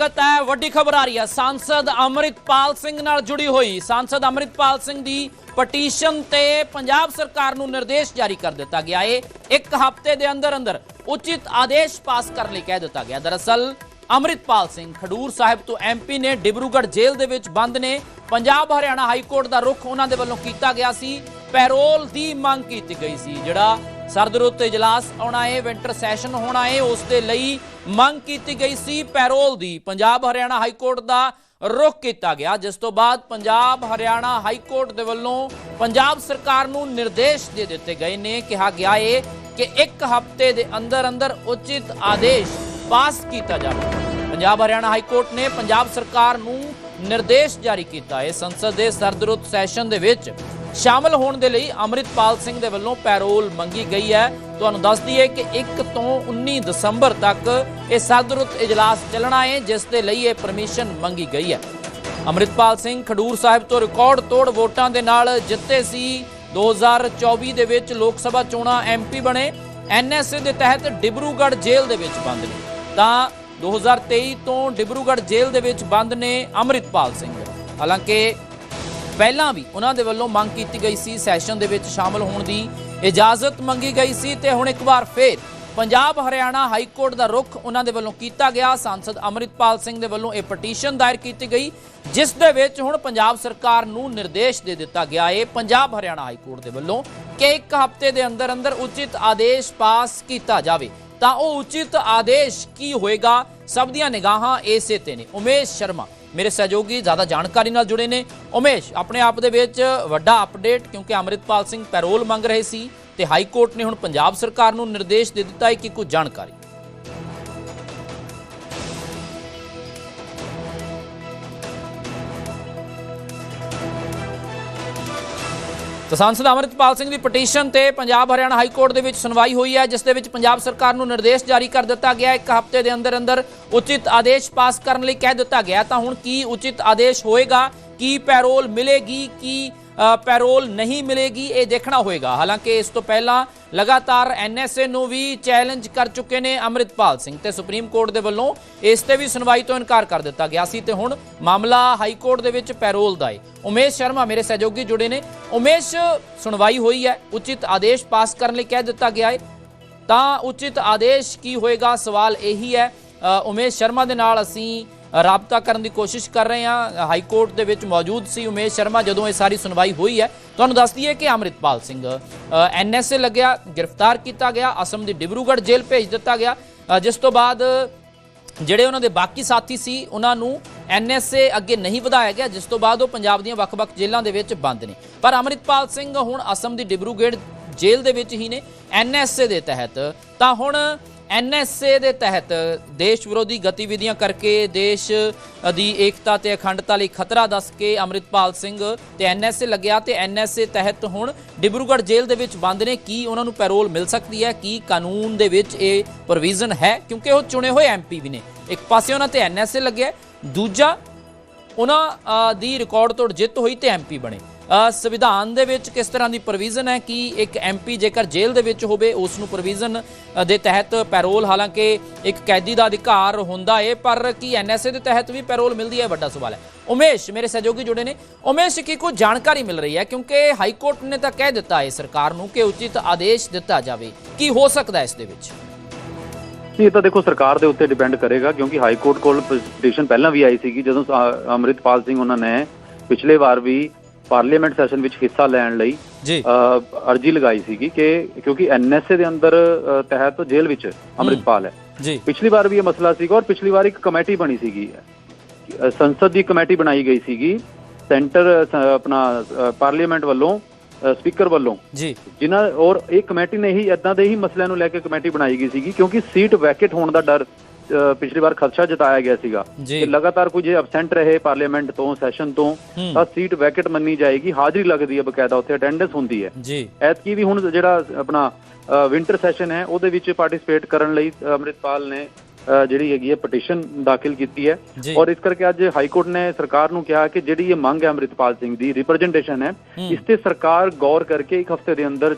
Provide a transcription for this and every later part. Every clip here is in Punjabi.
ਸਵਾਗਤ ਹੈ, ਵੱਡੀ ਖਬਰ ਆ ਰਹੀ ਹੈ। ਸਾਂਸਦ ਅਮਰਿਤਪਾਲ ਸਿੰਘ ਨਾਲ ਜੁੜੀ ਹੋਈ। ਸਾਂਸਦ ਅਮਰਿਤਪਾਲ ਸਿੰਘ ਦੀ ਪਟੀਸ਼ਨ ਤੇ ਪੰਜਾਬ ਸਰਕਾਰ ਨੂੰ ਨਿਰਦੇਸ਼ ਜਾਰੀ ਕਰ ਦਿੱਤਾ ਗਿਆ ਹੈ ਇੱਕ ਹਫ਼ਤੇ ਦੇ ਅੰਦਰ ਅੰਦਰ ਉਚਿਤ ਆਦੇਸ਼ ਪਾਸ ਕਰਨ ਲਈ ਕਹਿ ਦਿੱਤਾ ਗਿਆ। ਦਰਅਸਲ, ਅਮਰਿਤਪਾਲ ਸਿੰਘ ਖਡੂਰ ਸਾਹਿਬ ਤੋਂ ਐਮਪੀ ਨੇ ਡਿਬਰੂਗੜ੍ਹ ਜੇਲ੍ਹ ਦੇ ਵਿੱਚ ਬੰਦ ਨੇ। ਪੰਜਾਬ ਹਰਿਆਣਾ ਹਾਈ ਕੋਰਟ ਦਾ ਰੁਖ ਉਹਨਾਂ ਦੇ ਵੱਲੋਂ ਕੀਤਾ ਗਿਆ ਸੀ। ਪੈਰੋਲ ਦੀ ਮੰਗ ਕੀਤੀ ਗਈ ਸੀ, ਜਿਹੜਾ ਸਰਦ ਰੁੱਤ ਇਜਲਾਸ ਆਉਣਾ ਹੈ ਵਿੰਟਰ ਸੈਸ਼ਨ ਹੋਣਾ ਹੈ ਉਸ ਦੇ ਲਈ ਮੰਗ ਕੀਤੀ ਗਈ ਸੀ ਪੈਰੋਲ ਦੀ। ਪੰਜਾਬ ਹਰਿਆਣਾ ਹਾਈ ਕੋਰਟ ਦਾ ਰੁਖ ਕੀਤਾ ਗਿਆ। ਜਿਸ ਤੋਂ ਬਾਅਦ ਪੰਜਾਬ ਹਰਿਆਣਾ ਹਾਈ ਕੋਰਟ ਦੇ ਵੱਲੋਂ ਪੰਜਾਬ ਸਰਕਾਰ ਨੂੰ ਨਿਰਦੇਸ਼ ਦੇ ਦਿੱਤੇ ਗਏ ਨੇ। ਕਿਹਾ ਗਿਆ ਏ ਕਿ ਇੱਕ ਹਫ਼ਤੇ ਦੇ ਅੰਦਰ ਅੰਦਰ ਉਚਿਤ ਆਦੇਸ਼ ਪਾਸ ਕੀਤਾ ਜਾਵੇ। ਪੰਜਾਬ ਹਰਿਆਣਾ ਹਾਈ ਕੋਰਟ ਨੇ ਪੰਜਾਬ ਸਰਕਾਰ ਨੂੰ ਨਿਰਦੇਸ਼ ਜਾਰੀ ਕੀਤਾ। ਹੈ ਸੰਸਦ ਦੇ ਸਰਦਰੁੱਤ ਸੈਸ਼ਨ ਦੇ ਵਿੱਚ ਸ਼ਾਮਲ ਹੋਣ ਦੇ ਲਈ ਅਮਰਿਤਪਾਲ ਸਿੰਘ ਦੇ ਵੱਲੋਂ ਪੈਰੋਲ ਮੰਗੀ ਗਈ ਹੈ। ਤੁਹਾਨੂੰ ਦੱਸ ਦਈਏ ਕਿ 1 ਤੋਂ 19 ਦਸੰਬਰ ਤੱਕ ਇਹ ਸਰਦਰੁੱਤ ਇਜਲਾਸ ਚੱਲਣਾ ਹੈ, ਜਿਸ ਦੇ ਲਈ ਇਹ ਪਰਮਿਸ਼ਨ ਮੰਗੀ ਗਈ ਹੈ। ਅਮਰਿਤਪਾਲ ਸਿੰਘ ਖਡੂਰ ਸਾਹਿਬ ਤੋਂ ਰਿਕਾਰਡ ਤੋੜ ਵੋਟਾਂ ਦੇ ਨਾਲ ਜਿੱਤੇ ਸੀ। 2024 ਦੇ ਵਿੱਚ ਲੋਕ ਸਭਾ ਚੋਣਾਂ ਐਮਪੀ ਬਣੇ। ਐਨਐਸਏ ਦੇ ਤਹਿਤ ਡਿਬਰੂਗੜ੍ਹ ਜੇਲ੍ਹ ਦੇ ਵਿੱਚ ਬੰਦ ਨੇ। ਤਾਂ 2023 ਤੋਂ ਡਿਬਰੂਗੜ੍ਹ ਜੇਲ੍ਹ ਦੇ ਵਿੱਚ ਬੰਦ ਨੇ ਅਮਰਿਤਪਾਲ ਸਿੰਘ। ਹਾਲਾਂਕਿ ਪਹਿਲਾਂ ਵੀ ਉਹਨਾਂ ਦੇ ਵੱਲੋਂ ਮੰਗ ਕੀਤੀ ਗਈ ਸੀ, ਸੈਸ਼ਨ ਦੇ ਵਿੱਚ ਸ਼ਾਮਲ ਹੋਣ ਦੀ ਇਜਾਜ਼ਤ ਮੰਗੀ ਗਈ ਸੀ ਤੇ ਹੁਣ ਇੱਕ ਵਾਰ ਫੇਰ ਪੰਜਾਬ ਹਰਿਆਣਾ ਹਾਈ ਕੋਰਟ ਦਾ ਰੁਖ ਉਹਨਾਂ ਦੇ ਵੱਲੋਂ ਕੀਤਾ ਗਿਆ। ਸੰਸਦ ਅਮਰਿਤਪਾਲ ਸਿੰਘ ਦੇ ਵੱਲੋਂ ਇਹ ਪਟੀਸ਼ਨ ਦਾਇਰ ਕੀਤੀ ਗਈ, ਜਿਸ ਦੇ ਵਿੱਚ ਹੁਣ ਪੰਜਾਬ ਸਰਕਾਰ ਨੂੰ ਨਿਰਦੇਸ਼ ਦੇ ਦਿੱਤਾ ਗਿਆ ਹੈ ਪੰਜਾਬ ਹਰਿਆਣਾ ਹਾਈ ਕੋਰਟ ਦੇ ਵੱਲੋਂ ਕਿ ਇੱਕ ਹਫ਼ਤੇ ਦੇ ਅੰਦਰ ਅੰਦਰ ਉਚਿਤ ਆਦੇਸ਼ ਪਾਸ ਕੀਤਾ ਜਾਵੇ, ਤਾਂ ਉਹ ਉਚਿਤ ਆਦੇਸ਼ ਕੀ ਹੋਏਗਾ? ਸਭ ਦੀਆਂ ਨਿਗਾਹਾਂ ਇਸੇ ਤੇ ਨੇ। ਉਮੇਸ਼ ਸ਼ਰਮਾ ਮੇਰੇ ਸਹਿਯੋਗੀ ਜ਼ਿਆਦਾ ਜਾਣਕਾਰੀ ਨਾਲ ਜੁੜੇ ਨੇ। ਉਮੇਸ਼, ਆਪਣੇ ਆਪ ਦੇ ਵਿੱਚ ਵੱਡਾ ਅਪਡੇਟ ਕਿਉਂਕਿ ਅਮਰਿਤਪਾਲ ਸਿੰਘ ਪੈਰੋਲ ਮੰਗ ਰਹੇ ਸੀ ਤੇ ਹਾਈ ਕੋਰਟ ਨੇ ਹੁਣ ਪੰਜਾਬ ਸਰਕਾਰ ਨੂੰ ਨਿਰਦੇਸ਼ ਦੇ ਦਿੱਤਾ ਹੈ ਕਿ ਕੁਝ ਜਾਣਕਾਰੀ। ਤਾਂ ਸਾਂਸਦ ਅਮਰਿਤਪਾਲ ਸਿੰਘ ਦੀ ਪਟੀਸ਼ਨ ਤੇ ਪੰਜਾਬ ਹਰਿਆਣਾ ਹਾਈ ਕੋਰਟ ਦੇ ਵਿੱਚ ਸੁਣਵਾਈ ਹੋਈ ਹੈ, ਜਿਸ ਦੇ ਵਿੱਚ ਪੰਜਾਬ ਸਰਕਾਰ ਨੂੰ ਨਿਰਦੇਸ਼ ਜਾਰੀ ਕਰ ਦਿੱਤਾ ਗਿਆ ਇੱਕ ਹਫ਼ਤੇ ਦੇ ਅੰਦਰ ਅੰਦਰ ਉਚਿਤ ਆਦੇਸ਼ ਪਾਸ ਕਰਨ ਲਈ ਕਹਿ ਦਿੱਤਾ ਗਿਆ ਤਾਂ ਹੁਣ ਕੀ ਉਚਿਤ ਆਦੇਸ਼ ਹੋਏਗਾ? ਕੀ ਪੈਰੋਲ ਮਿਲੇਗੀ? ਕੀ ਪੈਰੋਲ ਨਹੀਂ ਮਿਲੇਗੀ, ਇਹ ਦੇਖਣਾ ਹੋਏਗਾ। ਹਾਲਾਂਕਿ ਇਸ ਤੋਂ ਪਹਿਲਾਂ ਲਗਾਤਾਰ ਐਨਐਸਏ ਨੂੰ ਵੀ ਚੈਲੰਜ ਕਰ ਚੁੱਕੇ ਨੇ ਅਮਰਿਤਪਾਲ ਸਿੰਘ ਤੇ ਸੁਪਰੀਮ ਕੋਰਟ ਦੇ ਵੱਲੋਂ ਇਸ ਤੇ ਵੀ ਸੁਣਵਾਈ ਤੋਂ ਇਨਕਾਰ ਕਰ ਦਿੱਤਾ ਗਿਆ ਸੀ ਤੇ ਹੁਣ ਮਾਮਲਾ ਹਾਈ ਕੋਰਟ ਦੇ ਵਿੱਚ ਪੈਰੋਲ ਦਾ ਹੈ ਉਮੇਸ਼ ਸ਼ਰਮਾ ਮੇਰੇ ਸਹਿਯੋਗੀ ਜੁੜੇ ਨੇ। ਉਮੇਸ਼, ਸੁਣਵਾਈ ਹੋਈ ਹੈ। ਉਚਿਤ ਆਦੇਸ਼ ਪਾਸ ਕਰਨ ਲਈ ਕਹਿ ਦਿੱਤਾ ਗਿਆ ਹੈ ਤਾਂ ਉਚਿਤ ਆਦੇਸ਼ ਕੀ ਹੋਏਗਾ? ਸਵਾਲ ਇਹੀ ਹੈ। ਉਮੇਸ਼ ਸ਼ਰਮਾ ਦੇ ਨਾਲ ਅਸੀਂ ਰਾਬਤਾ ਕਰਨ ਦੀ ਕੋਸ਼ਿਸ਼ ਕਰ ਰਹੇ ਹਾਂ। ਹਾਈ ਕੋਰਟ ਦੇ ਵਿੱਚ ਮੌਜੂਦ ਸੀ ਉਮੇਸ਼ ਸ਼ਰਮਾ, ਜਦੋਂ ਇਹ ਸਾਰੀ ਸੁਣਵਾਈ ਹੋਈ ਹੈ। ਤੁਹਾਨੂੰ ਦੱਸ ਦਈਏ ਕਿ ਅਮਰਿਤਪਾਲ ਸਿੰਘ ਐਨਐਸਏ ਲੱਗਿਆ, ਗ੍ਰਿਫਤਾਰ ਕੀਤਾ ਗਿਆ। ਅਸਮ ਦੀ ਡਿਬਰੂਗੜ੍ਹ ਜੇਲ੍ਹ ਭੇਜ ਦਿੱਤਾ ਗਿਆ। ਜਿਸ ਤੋਂ ਬਾਅਦ ਜਿਹੜੇ ਉਹਨਾਂ ਦੇ ਬਾਕੀ ਸਾਥੀ ਸੀ, ਉਹਨਾਂ ਨੂੰ ਐਨਐਸਏ ਅੱਗੇ ਨਹੀਂ ਵਧਾਇਆ ਗਿਆ, ਜਿਸ ਤੋਂ ਬਾਅਦ ਉਹ ਪੰਜਾਬ ਦੀਆਂ ਵੱਖ-ਵੱਖ ਜੇਲ੍ਹਾਂ ਦੇ ਵਿੱਚ ਬੰਦ ਨੇ। ਪਰ ਅਮਰਿਤਪਾਲ ਸਿੰਘ ਹੁਣ ਅਸਮ ਦੀ ਡਿਬਰੂਗੜ੍ਹ ਜੇਲ੍ਹ ਦੇ ਵਿੱਚ ਹੀ ਨੇ ਐਨਐਸਏ ਦੇ ਤਹਿਤ। ਤਾਂ ਹੁਣ ਐਨਐਸਏ ਦੇ ਤਹਿਤ ਦੇਸ਼ ਵਿਰੋਧੀ ਗਤੀਵਿਧੀਆਂ ਕਰਕੇ ਦੇਸ਼ ਦੀ ਏਕਤਾ ਤੇ ਅਖੰਡਤਾ ਲਈ ਖਤਰਾ ਦੱਸ ਕੇ ਅਮਰਿਤਪਾਲ ਸਿੰਘ ਤੇ ਐਨਐਸਏ ਲੱਗਿਆ ਤੇ ਐਨਐਸਏ ਤਹਿਤ ਹੁਣ ਡਿਬਰੂਗੜ੍ਹ ਜੇਲ੍ਹ ਦੇ ਵਿੱਚ ਬੰਦ ਨੇ। ਕੀ ਉਹਨਾਂ ਨੂੰ ਪੈਰੋਲ ਮਿਲ ਸਕਦੀ ਹੈ? ਕੀ ਕਾਨੂੰਨ ਦੇ ਵਿੱਚ ਇਹ ਪ੍ਰੋਵੀਜ਼ਨ ਹੈ? ਕਿਉਂਕਿ ਉਹ ਚੁਣੇ ਹੋਏ ਐਮਪੀ ਵੀ ਨੇ। ਇੱਕ ਪਾਸੇ ਉਹਨਾਂ ਤੇ ਐਨਐਸਏ ਲੱਗਿਆ, ਦੂਜਾ ਉਹਨਾਂ ਦੀ ਰਿਕਾਰਡ ਤੋੜ ਜਿੱਤ ਹੋਈ ਤੇ ਐਮਪੀ ਬਣੇ। ਸੰਵਿਧਾਨ ਦੇ ਵਿੱਚ ਕਿਸ ਤਰ੍ਹਾਂ ਦੀ ਪ੍ਰੋਵੀਜ਼ਨ ਹੈ? ਕਿ ਇੱਕ ਐਮਪੀ ਜੇਕਰ ਜੇਲ੍ਹ ਦੇ ਵਿੱਚ ਹੋਵੇ, ਉਸ ਨੂੰ ਪ੍ਰੋਵੀਜ਼ਨ ਦੇ ਤਹਿਤ ਪੈਰੋਲ ਹਾਲਾਂਕਿ ਇੱਕ ਕੈਦੀ ਦਾ ਅਧਿਕਾਰ ਹੁੰਦਾ ਹੈ ਪਰ ਕੀ ਐਨਐਸਏ ਦੇ ਤਹਿਤ ਵੀ ਪੈਰੋਲ ਮਿਲਦੀ ਹੈ? ਵੱਡਾ ਸਵਾਲ ਹੈ। ਉਮੇਸ਼, ਮੇਰੇ ਸਹਿਯੋਗੀ ਜੁੜੇ ਨੇ। ਉਮੇਸ਼, ਕੀ ਕੋਈ ਜਾਣਕਾਰੀ ਮਿਲ ਰਹੀ ਹੈ? ਕਿਉਂਕਿ ਹਾਈ ਕੋਰਟ ਨੇ ਤਾਂ ਕਹਿ ਦਿੱਤਾ ਹੈ ਸਰਕਾਰ ਨੂੰ ਕਿ ਉਚਿਤ ਆਦੇਸ਼ ਦਿੱਤਾ ਜਾਵੇ। ਕੀ ਹੋ ਸਕਦਾ ਹੈ ਇਸ ਦੇ ਵਿੱਚ? ਇਹ ਤਾਂ ਦੇਖੋ, ਸਰਕਾਰ ਦੇ ਉੱਤੇ ਡਿਪੈਂਡ ਕਰੇਗਾ, ਕਿਉਂਕਿ ਹਾਈ ਕੋਰਟ ਕੋਲ ਪਟੀਸ਼ਨ ਪਹਿਲਾਂ ਵੀ ਆਈ ਸੀਗੀ, ਜਦੋਂ, ਅ- ਅੰਮ੍ਰਿਤਪਾਲ ਸਿੰਘ ਉਹਨਾਂ ਨੇ ਪਿਛਲੇ ਵਾਰ ਵੀ ਪਾਰਲੀਮੈਂਟ ਸੈਸ਼ਨ ਵਿੱਚ ਹਿੱਸਾ ਲੈਣ ਲਈ ਜੀ। ਅਰਜੀ ਲਗਾਈ ਸੀਗੀ ਕਿ ਕਿਉਂਕਿ ਐਨਐਸਏ ਦੇ ਅੰਦਰ ਤਹਿਤ ਜੇਲ੍ਹ ਵਿੱਚ ਅੰਮ੍ਰਿਤਪਾਲ ਹੈ। ਜੀ। ਪਿਛਲੀ ਵਾਰ ਵੀ ਇਹ ਮਸਲਾ ਸੀਗਾ ਔਰ ਪਿਛਲੀ ਵਾਰ ਇੱਕ ਕਮੇਟੀ ਬਣੀ ਸੀਗੀ। ਸੰਸਦ ਦੀ ਕਮੇਟੀ ਬਣਾਈ ਗਈ ਸੀਗੀ। ਸੈਂਟਰ ਆਪਣਾ ਪਾਰਲੀਮੈਂਟ ਵੱਲੋਂ ਸਪੀਕਰ ਵੱਲੋਂ। ਜੀ। ਜਿਨ੍ਹਾਂ ਔਰ ਇਹ ਕਮੇਟੀ ਨੇ ਹੀ ਇਦਾਂ ਦੇ ਹੀ ਮਸਲਿਆਂ ਨੂੰ ਲੈ ਕੇ ਕਮੇਟੀ ਬਣਾਈ ਗਈ ਸੀਗੀ ਕਿਉਂਕਿ ਸੀਟ ਵੈਕੇਟ ਹੋਣ ਦਾ ਡਰ ਪਿਛਲੀ ਵਾਰ ਖਦਸ਼ਾ ਜਤਾਇਆ ਗਿਆ ਸੀਗਾ। ਕਿ ਲਗਾਤਾਰ ਕੋਈ ਜੇ ਅਬਸੈਂਟ ਰਹੇ ਪਾਰਲੀਮੈਂਟ ਤੋਂ ਸੈਸ਼ਨ ਤੋਂ। ਤਾਂ ਸੀਟ ਵੈਕੇਟ ਮੰਨੀ ਜਾਏਗੀ ਹਾਜ਼ਰੀ ਲੱਗਦੀ ਹੈ ਬਕਾਇਦਾ ਉੱਥੇ ਅਟੈਂਡੈਂਸ ਹੁੰਦੀ ਹੈ। ਐਤਕੀ ਵੀ ਹੁਣ ਜਿਹੜਾ ਆਪਣਾ ਵਿੰਟਰ ਸੈਸ਼ਨ ਹੈ ਉਹਦੇ ਵਿੱਚ ਪਾਰਟਿਸਿਪੇਟ ਕਰਨ ਲਈ ਅੰਮ੍ਰਿਤਪਾਲ ਨੇ ਜਿਹੜੀ ਹੈਗੀ ਹੈ ਪਟੀਸ਼ਨ ਦਾਖਲ ਕੀਤੀ ਹੈ। ਔਰ ਇਸ ਕਰਕੇ ਅੱਜ ਹਾਈ ਕੋਰਟ ਨੇ ਸਰਕਾਰ ਨੂੰ ਕਿਹਾ ਕਿ ਜਿਹੜੀ ਇਹ ਮੰਗ ਹੈ ਅੰਮ੍ਰਿਤਪਾਲ ਸਿੰਘ ਦੀ ਰਿਪਰੈਜ਼ੈਂਟੇਸ਼ਨ ਹੈ। ਇਸ ਤੇ ਸਰਕਾਰ ਗੌਰ ਕਰਕੇ ਇੱਕ ਹਫ਼ਤੇ ਦੇ ਅੰਦਰ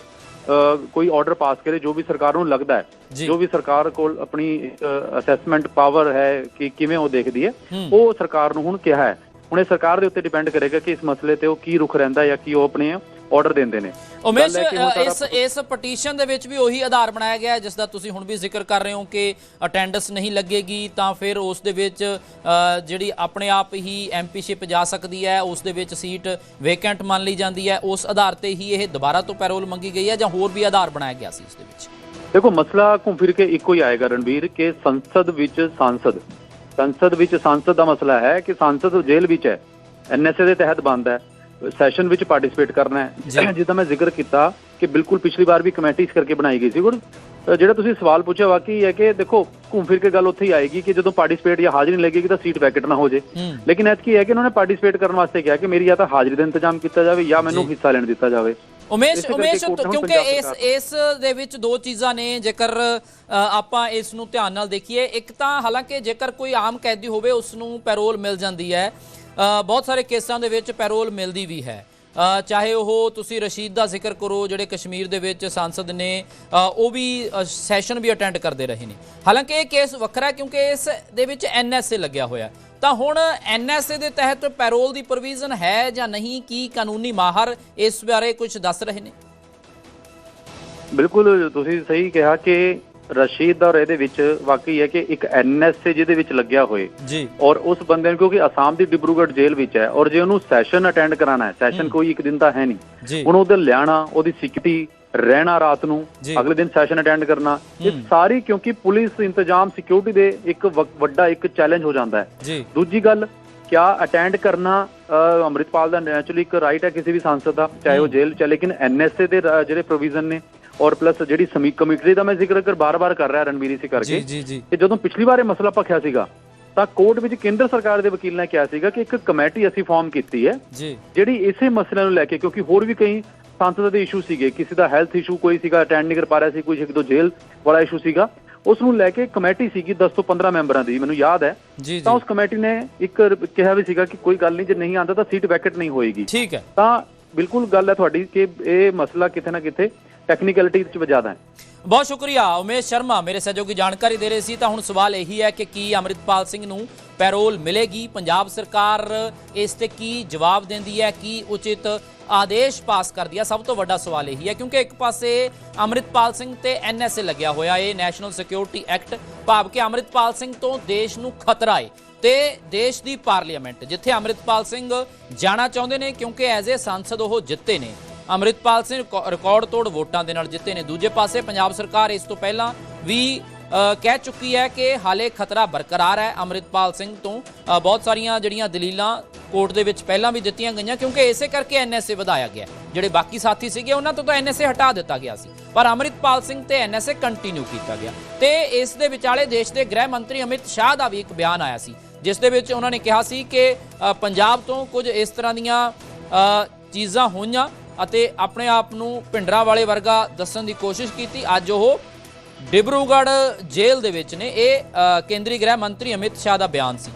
ਕੋਈ ਆਰਡਰ ਪਾਸ ਕਰੇ ਜੋ ਵੀ ਸਰਕਾਰ ਨੂੰ ਲੱਗਦਾ ਹੈ ਜੀ। ਵੀ ਸਰਕਾਰ ਕੋਲ ਆਪਣੀ ਅਸੈਸਮੈਂਟ ਪਾਵਰ ਹੈ ਕਿ ਕਿਵੇਂ ਉਹ ਦੇਖਦੀ ਹੈ ਹੂੰ। ਉਹ ਸਰਕਾਰ ਨੂੰ ਹੁਣ ਕਿਹਾ ਹੈ ਹੁਣ ਇਹ ਸਰਕਾਰ ਦੇ ਉੱਤੇ ਡਿਪੈਂਡ ਕਰੇਗਾ ਕਿ ਇਸ ਮਸਲੇ ਤੇ ਉਹ ਕੀ ਰੁਖ ਰਹਿੰਦਾ ਜਾਂ ਕੀ ਉਹ ਆਪਣੇ ਆਰਡਰ ਦਿੰਦੇ ਨੇ। ਉਮੇਸ਼ ਇਸ ਇਸ ਪਟੀਸ਼ਨ ਦੇ ਵਿੱਚ ਵੀ ਉਹੀ ਆਧਾਰ ਬਣਾਇਆ ਗਿਆ ਜਿਸ ਦਾ ਤੁਸੀਂ ਹੁਣ ਵੀ ਜ਼ਿਕਰ ਕਰ ਰਹੇ ਹੋ ਕਿ ਅਟੈਂਡੈਂਸ ਨਹੀਂ ਲੱਗੇਗੀ ਤਾਂ ਫਿਰ ਉਸ ਦੇ ਵਿੱਚ ਜਿਹੜੀ ਆਪਣੇ ਆਪ ਹੀ ਐਮਪੀਸ਼ਿਪ ਜਾ ਸਕਦੀ ਹੈ ਉਸ ਦੇ ਵਿੱਚ ਸੀਟ ਵੇਕੈਂਟ ਮੰਨ ਲਈ ਜਾਂਦੀ ਹੈ। ਉਸ ਆਧਾਰ ਤੇ ਹੀ ਇਹ ਦੁਬਾਰਾ ਤੋਂ ਪੈਰੋਲ ਮੰਗੀ ਗਈ ਹੈ ਜਾਂ ਹੋਰ ਵੀ ਆਧਾਰ ਬਣਾਇਆ ਗਿਆ ਸੀ ਉਸ ਦੇ ਵਿੱਚ? ਦੇਖੋ ਮਸਲਾ ਘੁੰਮ ਫਿਰ ਕੇ ਇੱਕੋ ਹੀ ਆਏਗਾ ਰਣਵੀਰ ਕਿ ਸੰਸਦ ਵਿੱਚ ਸਾਂਸਦ। ਸੰਸਦ ਵਿੱਚ ਸਾਂਸਦ ਦਾ ਮਸਲਾ ਹੈ ਕਿ ਸਾਂਸਦ ਜੇਲ੍ਹ ਵਿੱਚ ਹੈ। ਐਨਐਸਏ ਦੇ ਤਹਿਤ ਬੰਦ ਹੈ। ਸੈਸ਼ਨ ਵਿੱਚ ਪਾਰਟਿਸਿਪੇਟ ਕਰਨਾ। ਹੈ। ਜਿੱਦਾਂ ਮੈਂ ਜ਼ਿਕਰ ਕੀਤਾ ਕਿ ਬਿਲਕੁਲ ਪਿਛਲੀ ਵਾਰ ਵੀ ਕਮੇਟੀ ਇਸ ਕਰਕੇ ਬਣਾਈ ਗਈ ਸੀ ਅ, ਜਿਹੜਾ ਤੁਸੀਂ ਸਵਾਲ ਪੁੱਛਿਆ ਵਾਕਈ ਹੈ ਕਿ ਦੇਖੋ ਘੁੰਮ ਫਿਰ ਕੇ ਗੱਲ ਉੱਥੇ ਹੀ ਆਏਗੀ ਕਿ ਜਦੋਂ ਪਾਰਟਿਸਿਪੇਟ ਜਾਂ ਹਾਜ਼ਰੀ ਨਹੀਂ ਲੱਗੇਗੀ ਤਾਂ ਸੀਟ ਵੈਕਟ ਨਾ ਹੋ ਜੇ। ਲੇਕਿਨ ਐਤਕੀ ਹੈ ਕਿ ਉਹਨਾਂ ਨੇ ਪਾਰਟਿਸਿਪੇਟ ਕਰਨ ਵਾਸਤੇ ਕਿਹਾ ਕਿ ਮੇਰੀ ਜਾਂ ਤਾਂ ਹਾਜ਼ਰੀ ਦਾ ਇੰਤਜ਼ਾਮ ਕੀਤਾ ਜਾਵੇ ਜਾਂ ਮੈਨੂੰ। ਹਿੱਸਾ ਲੈਣ ਦਿੱਤਾ ਜਾਵੇ। ਉਮੇਸ਼ ਉਮੇਸ਼ ਕਿਉਂਕਿ ਇਸ ਇਸ ਦੇ ਵਿੱਚ ਦੋ ਚੀਜ਼ਾਂ ਨੇ ਜੇਕਰ ਆਪਾਂ ਇਸ ਨੂੰ ਧਿਆਨ ਨਾਲ ਦੇਖੀਏ। ਇੱਕ ਤਾਂ ਹਾਲਾਂਕਿ ਜੇਕਰ ਕੋਈ ਆਮ ਕੈਦੀ ਹੋਵੇ ਉਸ ਨੂੰ ਪੈਰੋਲ ਮਿਲ ਜਾਂਦੀ ਹੈ। ਬਹੁਤ ਸਾਰੇ ਕੇਸਾਂ ਦੇ ਵਿੱਚ ਪੈਰੋਲ ਮਿਲਦੀ ਵੀ ਹੈ। ਚਾਹੇ ਉਹ ਤੁਸੀਂ ਰਸ਼ੀਦ ਦਾ ਜ਼ਿਕਰ ਕਰੋ, ਜਿਹੜੇ ਕਸ਼ਮੀਰ ਦੇ ਵਿੱਚ ਸੰਸਦ ਨੇ ਉਹ ਵੀ ਸੈਸ਼ਨ ਵੀ ਅਟੈਂਡ ਕਰਦੇ ਰਹੇ ਨੇ। ਹਾਲਾਂਕਿ ਇਹ ਕੇਸ ਵੱਖਰਾ ਕਿਉਂਕਿ ਇਸ ਦੇ ਵਿੱਚ ਐਨਐਸਏ ਲੱਗਿਆ ਹੋਇਆ ਤਾਂ ਹੁਣ ਐਨਐਸਏ ਦੇ ਤਹਿਤ ਪੈਰੋਲ ਦੀ ਪ੍ਰੋਵੀਜ਼ਨ ਹੈ ਜਾਂ ਨਹੀਂ, ਕੀ ਕਾਨੂੰਨੀ ਮਾਹਰ ਇਸ ਬਾਰੇ ਕੁਝ ਦੱਸ ਰਹੇ ਨੇ? ਬਿਲਕੁਲ, ਤੁਸੀਂ ਸਹੀ ਕਿਹਾ ਕਿ ਰਸ਼ੀਦ ਦਾ ਔਰ ਇਹਦੇ ਵਿੱਚ ਵਾਕਈ ਹੈ ਕਿ ਇੱਕ ਐਨਐਸਏ ਜਿਹਦੇ ਵਿੱਚ ਲੱਗਿਆ ਹੋਏ। ਜੀ। ਔਰ ਉਸ ਬੰਦੇ ਨੂੰ ਕਿਉਂਕਿ ਅਸਾਮ ਦੀ ਡਿਬਰੂਗੜ੍ਹ ਜੇਲ੍ਹ ਵਿੱਚ ਹੈ ਔਰ ਜੇ ਉਹਨੂੰ ਸੈਸ਼ਨ ਅਟੈਂਡ ਕਰਾਣਾ ਹੈ ਸੈਸ਼ਨ ਕੋਈ ਇੱਕ ਦਿਨ ਦਾ ਹੈ ਨਹੀਂ। ਉਹਨੂੰ ਉਧਰ ਲਿਆਣਾ ਉਹਦੀ ਸਿਕਿਉਰਿਟੀ ਰਹਿਣਾ ਰਾਤ ਨੂੰ। ਅਗਲੇ ਦਿਨ ਸੈਸ਼ਨ ਅਟੈਂਡ ਕਰਨਾ ਇਹ। ਸਾਰੀ ਕਿਉਂਕਿ ਪੁਲਿਸ ਇੰਤਜ਼ਾਮ ਸਿਕਿਉਰਿਟੀ ਦੇ ਇੱਕ ਵੱਡਾ ਇੱਕ ਚੈਲੰਜ ਹੋ ਜਾਂਦਾ ਹੈ। ਦੂਜੀ ਗੱਲ ਕਿਆ ਅਟੈਂਡ ਕਰਨਾ ਅੰਮ੍ਰਿਤਪਾਲ ਦਾ ਨੈਚੁਰਲੀ ਇੱਕ ਰਾਈਟ ਹੈ ਕਿਸੇ ਵੀ ਸੰਸਦ ਦਾ ਚਾਹੇ ਉਹ। ਜੇਲ੍ਹ ਚ ਲੇਕਿਨ ਐਨਐਸਏ ਦੇ ਜਿਹੜੇ ਪ੍ਰੋਵੀਜ਼ਨ ਨੇ ਔਰ ਪਲੱਸ ਜਿਹੜੀ ਸਮੀ ਕਮੇਟੀ ਦਾ ਮੈਂ ਜ਼ਿਕਰ ਕਰ ਬਾਰ-ਬਾਰ ਕਰ ਰਿਹਾ ਰਣਵੀਰ ਜੀ ਕਰਕੇ ਜੀ ਜੀ ਕਿ ਜਦੋਂ ਪਿਛਲੀ ਵਾਰ ਇਹ ਮਸਲਾ ਭਖਿਆ ਸੀਗਾ ਤਾਂ ਕੋਰਟ ਵਿੱਚ ਕੇਂਦਰ ਸਰਕਾਰ ਦੇ ਵਕੀਲ ਨੇ ਕਿਹਾ ਸੀਗਾ ਕਿ ਇੱਕ ਕਮੇਟੀ ਅਸੀਂ ਫਾਰਮ ਕੀਤੀ ਹੈ ਜਿਹੜੀ ਇਸੇ ਮਸਲੇ ਨੂੰ ਲੈ ਕੇ ਕਿਉਂਕਿ ਹੋਰ ਵੀ ਕਈ ਸੰਸਦ ਦੇ ਇਸ਼ੂ ਸੀਗੇ ਕਿਸੇ ਦਾ ਹੈਲਥ ਇਸ਼ੂ ਕੋਈ ਸੀਗਾ ਅਟੈਂਡ ਨਹੀਂ ਕਰ ਪਾ ਰਿਹਾ ਸੀ ਕੋਈ ਇੱਕ ਦੋ ਜੇਲ੍ਹ ਵਾਲਾ ਇਸ਼ੂ ਸੀਗਾ ਉਸ ਨੂੰ ਲੈ ਕੇ ਕਮੇਟੀ ਸੀਗੀ 10 ਤੋਂ 15 ਮੈਂਬਰਾਂ ਦੀ ਮੈਨੂੰ ਯਾਦ ਹੈ। ਤਾਂ ਉਸ ਕਮੇਟੀ ਨੇ ਇੱਕ ਕਿਹਾ ਵੀ ਸੀਗਾ ਕਿ ਕੋਈ ਗੱਲ ਨਹੀਂ ਜੇ ਨਹੀਂ ਆਂਦਾ ਤਾਂ ਸੀਟ ਵੈਕਟ ਨਹੀਂ ਹੋਏਗੀ। ਠੀਕ ਹੈ। ਤਾਂ ਬਿਲਕੁਲ ਗੱਲ ਹੈ ਤੁਹਾਡੀ ਕਿ ਇਹ ਮਸਲਾ ਕਿਤੇ ਨਾ ਕਿਤੇ ਟੈਕਨੀਕਲਿਟੀ ਵਿੱਚ ਜ਼ਿਆਦਾ ਹੈ। ਬਹੁਤ ਸ਼ੁਕਰੀਆ, ਉਮੇਸ਼ ਸ਼ਰਮਾ। ਮੇਰੇ ਸਹਿਯੋਗੀ ਜਾਣਕਾਰੀ ਦੇ ਰਹੇ ਸੀ, ਤਾਂ ਹੁਣ ਸਵਾਲ ਇਹੀ ਹੈ ਕਿ ਕੀ ਅਮਰਿਤਪਾਲ ਸਿੰਘ ਨੂੰ ਪੈਰੋਲ ਮਿਲੇਗੀ? ਪੰਜਾਬ ਸਰਕਾਰ ਇਸ ਤੇ ਕੀ ਜਵਾਬ ਦਿੰਦੀ ਹੈ, ਕੀ ਉਚਿਤ ਆਦੇਸ਼ ਪਾਸ ਕਰਦੀ ਹੈ? ਸਭ ਤੋਂ ਵੱਡਾ ਸਵਾਲ ਇਹੀ ਹੈ, ਕਿਉਂਕਿ ਇੱਕ ਪਾਸੇ ਅਮਰਿਤਪਾਲ ਸਿੰਘ ਤੇ ਐਨਐਸਏ ਲੱਗਿਆ ਹੋਇਆ ਏ ਨੈਸ਼ਨਲ ਸਿਕਿਉਰਿਟੀ ਐਕਟ ਭਾਵ ਕਿ ਅਮਰਿਤਪਾਲ ਸਿੰਘ ਤੋਂ ਦੇਸ਼ ਨੂੰ ਖਤਰਾ ਏ ਤੇ ਦੇਸ਼ ਦੀ ਪਾਰਲੀਮੈਂਟ, ਜਿੱਥੇ ਅਮਰਿਤਪਾਲ ਸਿੰਘ ਜਾਣਾ ਚਾਹੁੰਦੇ ਨੇ, ਕਿਉਂਕਿ ਐਜ਼ ਏ ਸੰਸਦ ਉਹ ਜਿੱਤੇ ਨੇ। ਅਮਰਿਤਪਾਲ ਸਿੰਘ ਰਿਕਾ- ਰਿਕਾਰਡ ਤੋੜ ਵੋਟਾਂ ਦੇ ਨਾਲ ਜਿੱਤੇ ਨੇ। ਦੂਜੇ ਪਾਸੇ ਪੰਜਾਬ ਸਰਕਾਰ ਇਸ ਤੋਂ ਪਹਿਲਾਂ ਵੀ ਕਹਿ ਚੁੱਕੀ ਹੈ ਕਿ ਹਾਲੇ ਖਤਰਾ ਬਰਕਰਾਰ ਹੈ ਅਮਰਿਤਪਾਲ ਸਿੰਘ ਤੋਂ। ਬਹੁਤ ਸਾਰੀਆਂ ਜਿਹੜੀਆਂ ਦਲੀਲਾਂ ਕੋਰਟ ਦੇ ਵਿੱਚ ਪਹਿਲਾਂ ਵੀ ਦਿੱਤੀਆਂ ਗਈਆਂ, ਕਿਉਂਕਿ ਇਸੇ ਕਰਕੇ ਐਨਐਸਏ ਵਧਾਇਆ ਗਿਆ। ਜਿਹੜੇ ਬਾਕੀ ਸਾਥੀ ਸੀਗੇ, ਉਹਨਾਂ ਤੋਂ ਤਾਂ ਐਨਐਸਏ ਹਟਾ ਦਿੱਤਾ ਗਿਆ ਸੀ। ਪਰ ਅਮਰਿਤਪਾਲ ਸਿੰਘ ਤੇ ਐਨਐਸਏ ਕੰਟੀਨਿਊ ਕੀਤਾ ਗਿਆ। ਤੇ ਇਸ ਦੇ ਵਿਚਾਲੇ ਦੇਸ਼ ਦੇ ਗ੍ਰਹਿ ਮੰਤਰੀ ਅਮਿਤ ਸ਼ਾਹ ਦਾ ਵੀ ਇੱਕ ਬਿਆਨ ਆਇਆ ਸੀ, ਜਿਸ ਦੇ ਵਿੱਚ ਉਹਨਾਂ ਨੇ ਕਿਹਾ ਸੀ ਕਿ ਪੰਜਾਬ ਤੋਂ ਕੁਝ ਇਸ ਤਰ੍ਹਾਂ ਦੀਆਂ ਚੀਜ਼ਾਂ ਹੋਈਆਂ ਅਤੇ ਆਪਣੇ ਆਪ ਨੂੰ ਭਿੰਡਰਾ ਵਾਲੇ ਵਰਗਾ ਦੱਸਣ ਦੀ ਕੋਸ਼ਿਸ਼ ਕੀਤੀ। ਅੱਜ ਉਹ ਡਿਬਰੂਗੜ੍ਹ ਜੇਲ੍ਹ ਦੇ ਵਿੱਚ ਨੇ। ਇਹ ਕੇਂਦਰੀ ਗ੍ਰਹਿ ਮੰਤਰੀ ਅਮਿਤ ਸ਼ਾਹ ਦਾ ਬਿਆਨ ਸੀ।